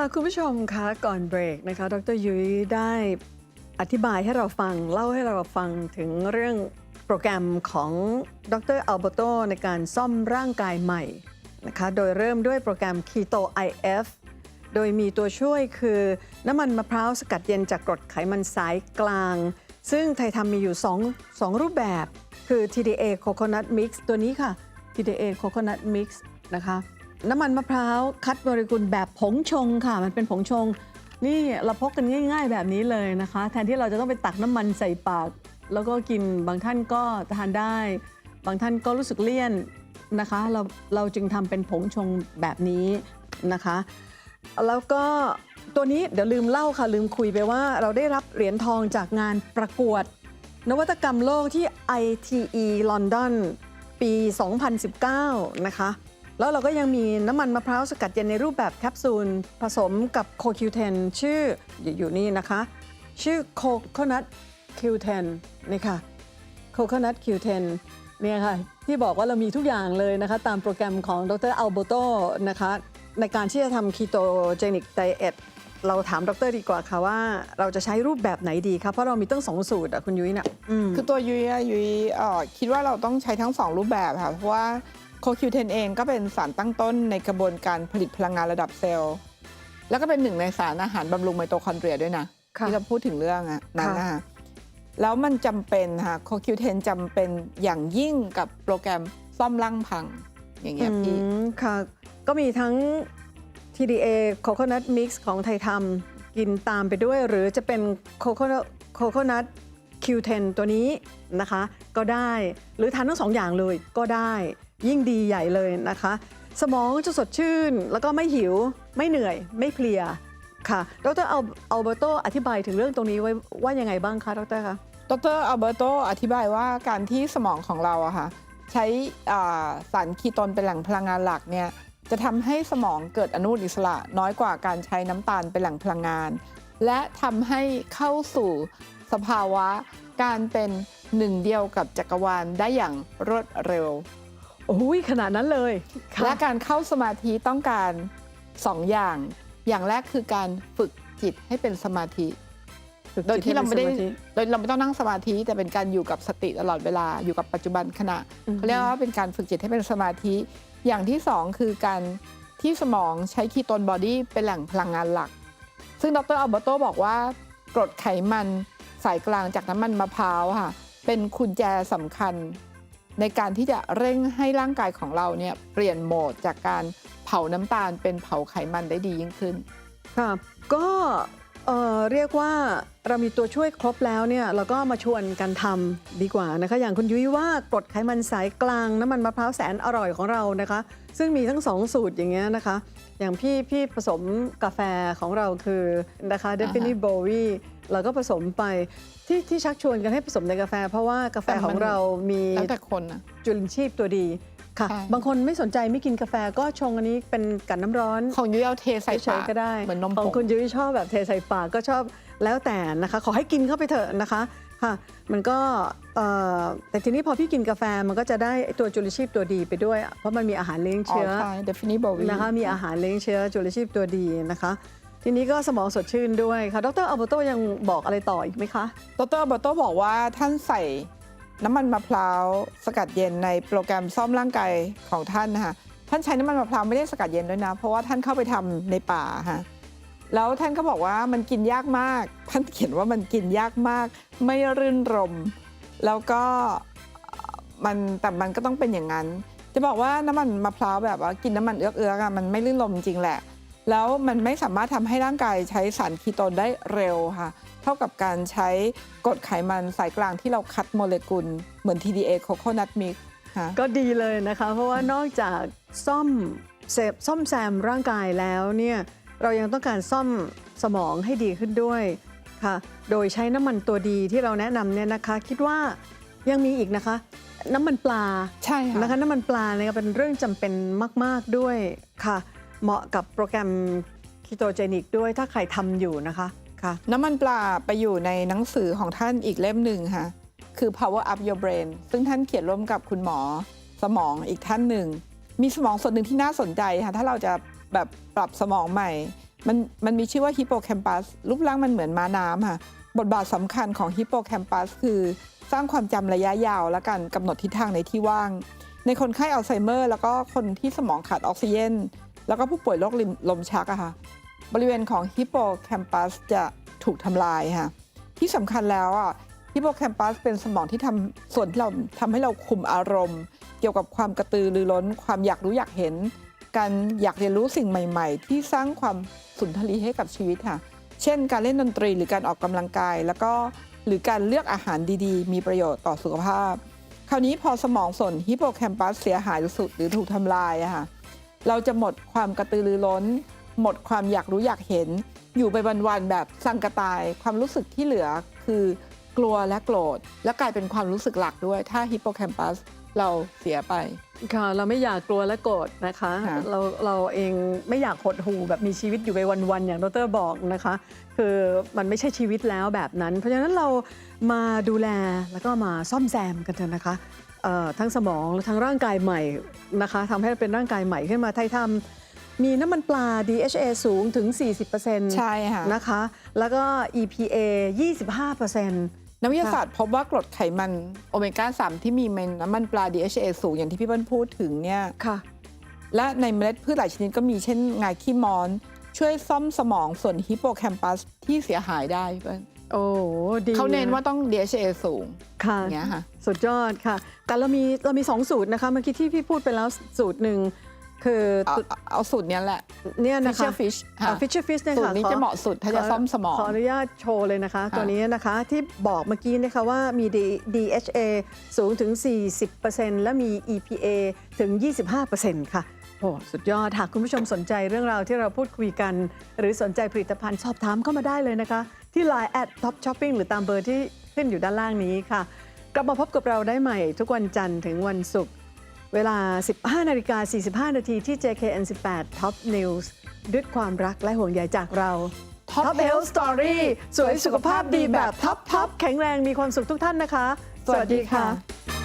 ค่ะ คุณผู้ชมคะก่อนเบรกนะคะ ดรยุ้ยได้อธิบายให้เราฟัง เล่าให้เราฟังถึงเรื่องโปรแกรมของดรอัลเบโตในการซ่อมร่างกายใหม่นะคะ โดยเริ่มด้วยโปรแกรม Keto IF โดยมีตัวช่วยคือน้ำมันมะพร้าวสกัดเย็นจากกรดไขมันสายกลาง ซึ่งไทยทำมีอยู่ 2 2 รูปแบบ คือ TDA Coconut Mix ตัวนี้ค่ะ TDA Coconut Mix นะคะ น้ำมันมะพร้าวคัดโมเลกุลแบบผงชงค่ะ มันเป็นผงชง นี่เราพกกันง่าย ๆ แบบนี้เลยนะคะ แทนที่เราจะต้องไปตักน้ำมันใส่ปาก แล้วก็กินบางท่านก็ทานได้ บางท่านก็รู้สึกเลี่ยนนะคะ เราเราจึงทำเป็นผงชงแบบนี้นะคะ แล้วก็ตัวนี้เดี๋ยวลืมเล่าค่ะลืมคุยไปว่าเราได้รับเหรียญทองจากงานประกวด นวัตกรรมโลกที่ ITE London ปี 2019 นะคะ แล้วเราก็ยังมีน้ำมันมะพร้าวสกัดเย็นในรูปแบบแคปซูล ผสมกับ CoQ10 ชื่ออยู่นี่นะคะ ชื่อ Coconut Q10 นี่ค่ะ Coconut Q10 เทนเนี่ยค่ะ ที่บอกว่าเรามีทุกอย่างเลยนะคะ ตามโปรแกรมของดรอัลโบโตนะคะ ในการที่จะทำ Ketogenic Diet เราถามดรดีกว่าค่ะว่าเราจะใช้รูปแบบไหนดีคะเพราะเรามีตั้งสองสูตรอะคุณยุ้ยเน่ะอืมคือตัวยุ้ยอะยุ้ยคิดว่าเราต้องใช้ทั้ง2รูปแบบค่ะเพราะว่า โคคิวเทนเองก็เป็นสารตั้งต้นในกระบวนการผลิตพลังงานระดับเซลล์ แล้วก็เป็นหนึ่งในสารอาหารบำรุงไมโตคอนเดรียด้วยนะค่ะที่เราพูดถึงเรื่องอะนั้นค่ะนะคะแล้วมันจำเป็นค่ะโคคิวเทนจำเป็นอย่างยิ่งกับโปรแกรมซ่อมร่างพัง อย่างเงี้ยพี่อืมค่ะ ก็มีทั้ง TDA Coconut Mix ของไทยทำกินตามไปด้วย หรือจะเป็น Coconut Coconut Q10 ตัวนี้นะคะก็ได้หรือทานทั้งสองอย่างเลยก็ได้ยิ่งดีใหญ่เลยนะคะ สมองจะสดชื่น แล้วก็ไม่หิว ไม่เหนื่อย ไม่เพลียค่ะดรเอัลอัลเบอร์โตอธิบายถึงเรื่องตรงนี้ไว้ว่ายังไงบ้างคะดรคะดรอัลเบอร์โตอธิบายว่าการที่สมองของเราอะค่ะใช้สารคีโตนเป็นแหล่งพลังงานหลักเนี่ยจะทำให้สมองเกิดอนุอิสระน้อยกว่าการใช้น้ำตาลเป็นแหล่งพลังงาน และทำให้เข้าสู่ สภาวะ การเป็นหนึ่งเดียวกับจักรวาลได้อย่างรวดเร็ว โอ้ยขนาดนั้นเลยค่ะและการเข้าสมาธิต้องการสองอย่าง อย่างแรกคือการฝึกจิตให้เป็นสมาธิฝึกโดยที่เราไม่ได้จิตให้เป็นสธิโดยเราไม่ต้องนั่งสมาธิแต่เป็นการอยู่กับสติตลอดเวลาอยู่กับปัจจุบันขณะอือฮึเขาเรียกว่าเป็นการฝึกจิตให้เป็นสมาธิ อย่างที่สองคือการที่สมองใช้คีโตนบอดี้เป็นแหล่งพลังงานหลัก ซึ่งดรอัลเบโตบอกว่ากรดไขมัน สายกลางจากน้ำมันมะพร้าวค่ะ เป็นกุญแจสำคัญ ในการที่จะเร่งให้ร่างกายของเราเนี่ยเปลี่ยนโหมดจากการเผาน้ำตาลเป็นเผาไขมันได้ดียิ่งขึ้น ค่ะ ก็เอ่อเรียกว่าเรามีตัวช่วยครบแล้วเนี่ยเราก็มาชวนกันทำดีกว่านะคะ อย่างคุณยุ้ยว่ากรดไขมันสายกลางน้ำมันมะพร้าวแสนอร่อยของเรานะคะ ซึ่งมีทั้งสองสูตรอย่างเงี้ยนะคะ อย่างพี่พี่ผสมกาแฟของเราคือนะคะ d e f i n i t Bowie เราก็ผสมไปที่ที่ชักชวนกันให้ผสมในกาแฟ เพราะว่ากาแฟแต่มัน ของเรามีแล้วแต่คนนะ จุลินทรีย์ตัวดีค่ะ ใช่ บางคนไม่สนใจไม่กินกาแฟก็ชงอันนี้เป็นกันน้ำร้อน ของยุ้ยเอาเทใส่เฉปายกๆก็ได้เหมือนนมของผงคุณยุ้ยชอบแบบเทใส่ปากก็ชอบแล้วแต่นะคะ ขอให้กินเข้าไปเถอะนะคะค่ะ มันก็เอ่อแต่ทีนี้พอพี่กินกาแฟมันก็จะได้ไอ้ตัวจุลชีพตัวดีไปด้วย เพราะมันมีอาหารเลี้ยงอ๋อเชื้อใช่ definitely Bowie นะคะมีอาหารเลี้ยงเชื้อจุลชีพตัวดีนะคะ ทีนี้ก็สมองสดชื่นด้วยค่ะ ดรอัลเบโตยังบอกอะไรต่ออีกไหมคะ ดรอัลเบโตบอกว่าท่านใส่น้ำมันมะพร้าวสกัดเย็นในโปรแกรมซ่อมร่างกายของท่านนะคะท่านใช้น้ำมันมะพร้าวไม่ได้สกัดเย็นด้วยนะ เพราะว่าท่านเข้าไปทำในป่าค่ะแล้วท่านก็บอกว่ามันกินยากมาก ท่านเขียนว่ามันกินยากมาก ไม่รื่นรม แล้วก็มันแต่มันก็ต้องเป็นอย่างนั้น จะบอกว่าน้ำมันมะพร้าวแบบว่ากินน้ำมันเอื้อกเอื้อกอะมันไม่ลื่นลมจริงแหละ แล้วมันไม่สามารถทำให้ร่างกายใช้สารคีโตนได้เร็วค่ะ เท่ากับการใช้กรดไขมันสายกลางที่เราคัดโมเลกุล เหมือน TDA Coconut Mix ค่ะก็ดีเลยนะคะ เพราะว่านอกจากซ่อมเซฟซ่อมแซมร่างกายแล้วเนี่ยเรายังต้องการซ่อมสมองให้ดีขึ้นด้วยค่ะ โดยใช้น้ำมันตัวดีที่เราแนะนำเนี่ยนะคะ คิดว่ายังมีอีกนะคะ น้ำมันปลาใช่ค่ะนะคะน้ำมันปลาเนี่ยเป็นเรื่องจำเป็นมาก ๆด้วยค่ะ เหมาะกับโปรแกรมคีโตเจนิกด้วยถ้าใครทำอยู่นะคะค่ะ น้ำมันปลาไปอยู่ในหนังสือของท่านอีกเล่มหนึ่งค่ะ คือ Power Up Your Brain ซึ่งท่านเขียนร่วมกับคุณหมอสมองอีกท่านหนึ่ง มีสมองส่วนหนึ่งที่น่าสนใจค่ะ ถ้าเราจะแบบปรับสมองใหม่ มันมันมีชื่อว่าฮิปโปแคมปัสรูปร่างมันเหมือนม้าน้ำค่ะ บทบาทสำคัญของฮิปโปแคมปัสคือสร้างความจำระยะยาวและการกำหนดทิศทางในที่ว่าง ในคนไข้อัลไซเมอร์ แล้วก็คนที่สมองขาดออกซิเจน แล้วก็ผู้ป่วยโรคลมชักอะค่ะบริเวณของฮิปโปแคมปัสจะถูกทำลายค่ะที่สำคัญแล้วอะฮิปโปแคมปัสเป็นสมองที่ทำส่วนที่เราทำให้เราคุมอารมณ์ เกี่ยวกับความกระตือรือร้น ความอยากรู้อยากเห็น การอยากเรียนรู้สิ่งใหม่ ๆ ที่สร้างความสุนทรีให้กับชีวิตค่ะ เช่น การเล่นดนตรีหรือการออกกำลังกาย แล้วก็หรือการเลือกอาหารดีๆ มีประโยชน์ต่อสุขภาพ คราวนี้พอสมองส่วนฮิปโปแคมปัสเสียหายสุดหรือถูกทำลายอะค่ะ เราจะหมดความกระตือรือร้น หมดความอยากรู้อยากเห็น อยู่ไปวันๆแบบสังกะตาย ความรู้สึกที่เหลือคือกลัวและโกรธ และกลายเป็นความรู้สึกหลักด้วย ถ้าฮิปโปแคมปัสเราเสียไปค่ะเราไม่อยากกลัวและโกรธนะคะค่ะเราเราเองไม่อยากหดหู่แบบมีชีวิตอยู่ไปวันๆอย่างดรบอกนะคะ คือมันไม่ใช่ชีวิตแล้วแบบนั้น เพราะฉะนั้นเรามาดูแลแล้วก็มาซ่อมแซมกันเถอะนะคะเอ่อทั้งสมองและทั้งร่างกายใหม่นะคะทำให้เป็นร่างกายใหม่ขึ้นมาไทยทำมีน้ำมันปลา DHA สูงถึง 40%ใช่ค่ะนะคะ แล้วก็ EPA 25%นักวิทยาศาสตร์พบว่ากรดไขมันโอเมก้า 3 ที่มีในน้ำมันปลา DHA สูงอย่างที่พี่เปิ้ลพูดถึงเนี่ยค่ะและในเมล็ดพืชหลายชนิดก็มีเช่นงาขี้มอน ช่วยซ่อมสมองส่วนฮิปโปแคมปัสที่เสียหายได้พี่เปิ้ล โอ้ดีเขาเน้นว่าต้อง DHA สูงค่ะอย่างเงี้ยค่ะ สุดยอดค่ะ แต่เรามีเรามี2สูตรนะคะ เมื่อกี้ที่พี่พูดไปแล้วสูตรหนึ่งคือเอาเอาเอาสูตรเนี้ยแหละ เนี่ยนะคะ Fisher Fish ค่ะ ฟิชเชอร์ฟิชเนี่ยสูตค่ะรนี้ขอจะเหมาะสุดถ้าจะขซ่อมสมอง ขออนุญาตโชว์เลยนะคะค่ะตัวนี้นะคะที่บอกเมื่อกี้นะคะว่ามี D- DHA สูงถึง 40%และมี EPA ถึง 25%ค่ะโอ้สุดยอดหากคุณผู้ชมสนใจเรื่องราวที่เราพูดคุยกัน หรือสนใจผลิตภัณฑ์สอบถามเข้ามาได้เลยนะคะ ที่ Line at Top Shopping หรือตามเบอร์ที่ขึ้นอยู่ด้านล่างนี้ค่ะ กลับมาพบกับเราได้ใหม่ ทุกวันจันทร์ถึงวันศุกร์เวลา 15นาฬิกา45 นาทีที่ JKN 18 Top News ด้วยความรักและห่วงใยจากเรา Top Top Health Story สวยสุขภาพดีแบบท็อปท็อปแข็งแรงมีความสุขทุกท่านนะคะ สวัสดีค่ะ